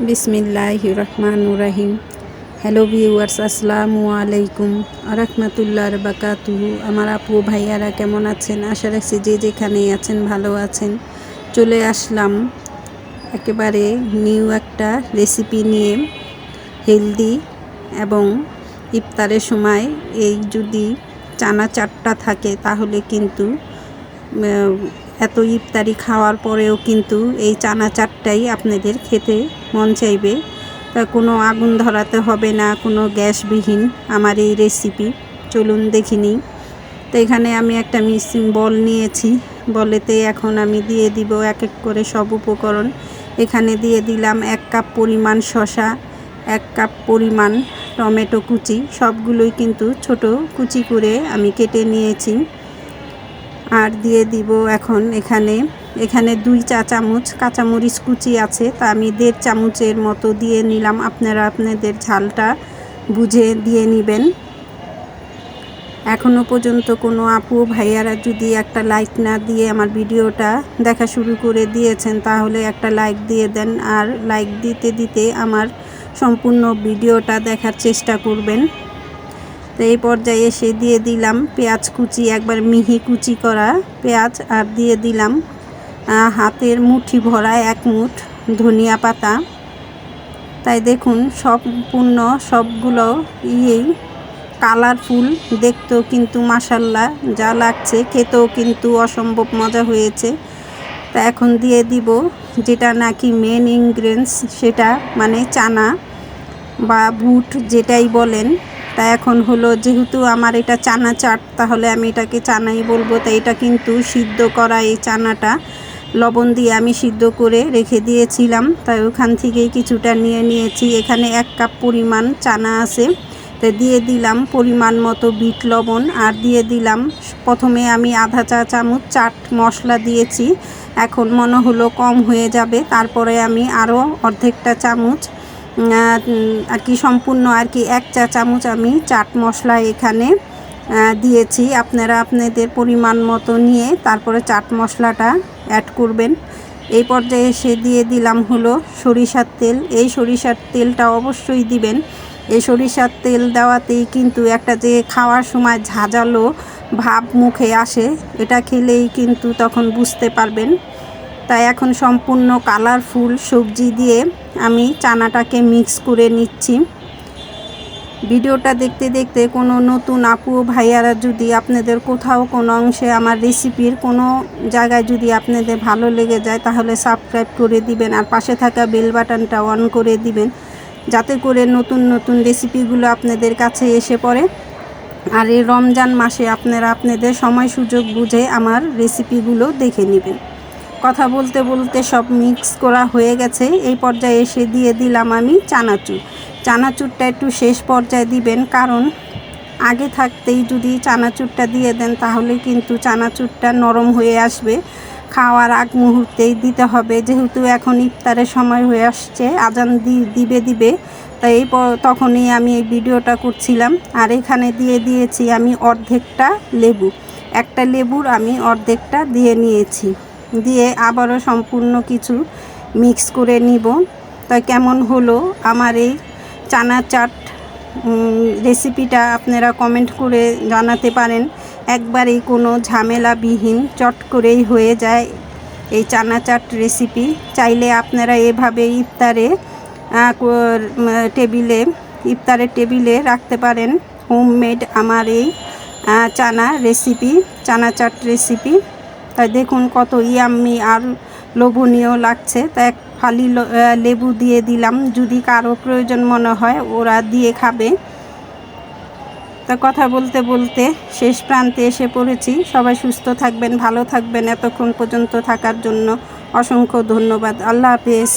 বিসমিল্লাহ রহমান রাহিম hello viewers আসসালামু আলাইকুম। রহমতুল্লাহ বাকাতুহু আমার আপু, ভাইয়ারা কেমন আছেন? আশা রাখছি যে যেখানেই আছেন, ভালো আছেন। চলে আসলাম একেবারে নিউ একটা রেসিপি নিয়ে হেলদি এবং ইফতারের সময় এই যদি চানা চাটটা থাকে, তাহলে কিন্তু এত ইফতারি খাওয়ার পরেও কিন্তু এই চানা চাটটাই আপনাদের খেতে মন চাইবে। তা কোনো আগুন ধরাতে হবে না, কোনো গ্যাসবিহীন আমার এই রেসিপি চলুন দেখিনি তো এখানে আমি একটা মিক্সিং বল নিয়েছি। বলেতে এখন আমি দিয়ে দিব এক এক করে সব উপকরণ। এখানে দিয়ে দিলাম এক কাপ পরিমাণ শশা এক কাপ পরিমাণ টমেটো কুচি। সবগুলোই কিন্তু ছোট কুচি করে আমি কেটে নিয়েছি। আর দিয়ে দিব এখন এখানে এখানে দুই চা চামচ কাঁচামরিচ কুচি আছে, তা আমি দেড় চামচের মতো দিয়ে নিলাম। আপনারা আপনাদের ঝালটা বুঝে দিয়ে নেবেন। এখনও পর্যন্ত কোনো আপু ভাইয়ারা যদি একটা লাইক না দিয়ে আমার ভিডিওটা দেখা শুরু করে দিয়েছেন, তাহলে একটা লাইক দিয়ে দেন আর লাইক দিতে দিতে আমার সম্পূর্ণ ভিডিওটা দেখার চেষ্টা করবেন। তো এই পর্যায়ে এসে দিয়ে দিলাম পেঁয়াজ কুচি, একবার মিহি কুচি করা পেঁয়াজ, আর দিয়ে দিলাম হাতের মুঠি ভরা এক মুঠ ধনিয়া পাতা। তাই দেখুন সম্পূর্ণ সবগুলো ইয়েই কালারফুল, দেখতেও কিন্তু মাসাল্লাহ যা লাগছে, খেতেও কিন্তু অসম্ভব মজা হয়েছে। তা এখন দিয়ে দিব যেটা নাকি মেন ইনগ্রেডিয়েন্টস সেটা মানে চানা বা বুট যেটাই বলেন। তা এখন হলো, যেহেতু আমার এটা চানা চাট, তাহলে আমি এটাকে চানাই বলব। তাই এটা কিন্তু সিদ্ধ করা এই চানাটা, লবণ দিয়ে আমি সিদ্ধ করে রেখে দিয়েছিলাম। তাই ওখান থেকেই কিছুটা নিয়ে নিয়েছি। এখানে এক কাপ পরিমাণ চানা আছে। তো দিয়ে দিলাম পরিমাণ মতো বিট লবণ আর দিয়ে দিলাম, প্রথমে আমি আধা চা চামচ চাট মশলা দিয়েছি। এখন মনে হলো কম হয়ে যাবে। তারপরে আমি আরও অর্ধেকটা চামচ আর কি সম্পূর্ণ আর কি এক চা চামচ আমি চাট মশলা এখানে দিয়েছি। আপনারা আপনাদের পরিমাণ মতো নিয়ে তারপরে চাট মশলাটা অ্যাড করবেন। এই পর্যায়ে এসে দিয়ে দিলাম হলো সরিষার তেল। এই সরিষার তেলটা অবশ্যই দিবেন। এই সরিষার তেল দেওয়াতেই কিন্তু একটা যে খাওয়ার সময় ঝাঁঝালো ভাব মুখে আসে, এটা খেলেই কিন্তু তখন বুঝতে পারবেন। তাই এখন সম্পূর্ণ কালারফুল সবজি দিয়ে আমি চানাটাকে মিক্স করে নিচ্ছি। ভিডিওটা দেখতে দেখতে কোনো নতুন আপু ভাইয়ারা যদি আপনাদের কোথাও কোনো অংশে আমার রেসিপির কোনো জায়গায় যদি আপনাদের ভালো লেগে যায়, তাহলে সাবস্ক্রাইব করে দিবেন আর পাশে থাকা বেল বাটনটা অন করে দিবেন, যাতে করে নতুন নতুন রেসিপিগুলো আপনাদের কাছে এসে পড়ে। আর এই রমজান মাসে আপনারা আপনাদের সময় সুযোগ বুঝে আমার রেসিপিগুলো দেখে নেবেন। কথা বলতে বলতে সব মিক্স করা হয়ে গেছে। এই পর্যায়ে এসে দিয়ে দিলাম আমি চানাচুর। চানাচুরটা একটু শেষ পর্যায়ে দিবেন, কারণ আগে থাকতেই যদি চানাচুরটা দিয়ে দেন, তাহলে কিন্তু চানাচুরটা নরম হয়ে আসবে। খাওয়ার আগ মুহূর্তেই দিতে হবে। যেহেতু এখন ইফতারের সময় হয়ে আসছে, আজান দিবে দিবে, তাই এই তখনই আমি এই ভিডিওটা করছিলাম। আর এখানে দিয়ে দিয়েছি আমি অর্ধেকটা লেবু। একটা লেবুর আমি অর্ধেকটা দিয়ে নিয়েছি। দিয়ে আবারও সম্পূর্ণ কিছু মিক্স করে নিব। তা কেমন হলো আমার এই চানা চাট রেসিপিটা আপনারা কমেন্ট করে জানাতে পারেন। একবারেই কোনো ঝামেলাবিহীন, চট করেই হয়ে যায় এই চানা চাট রেসিপি চাইলে আপনারা এভাবে ইফতারে টেবিলে, ইফতারের টেবিলে রাখতে পারেন। হোমমেড আমার এই চানা রেসিপি চানা চাট রেসিপি তাই দেখুন কত ইয়াম্মি আর লোভনীয় লাগছে। তা এক ফালি লেবু দিয়ে দিলাম। যদি কারও প্রয়োজন মনে হয়, ওরা দিয়ে খাবে। তা কথা বলতে বলতে শেষ প্রান্তে এসে পড়েছি। সবাই সুস্থ থাকবেন, ভালো থাকবেন এতক্ষণ পর্যন্ত থাকার জন্য অসংখ্য ধন্যবাদ। আল্লাহ হাফেজ।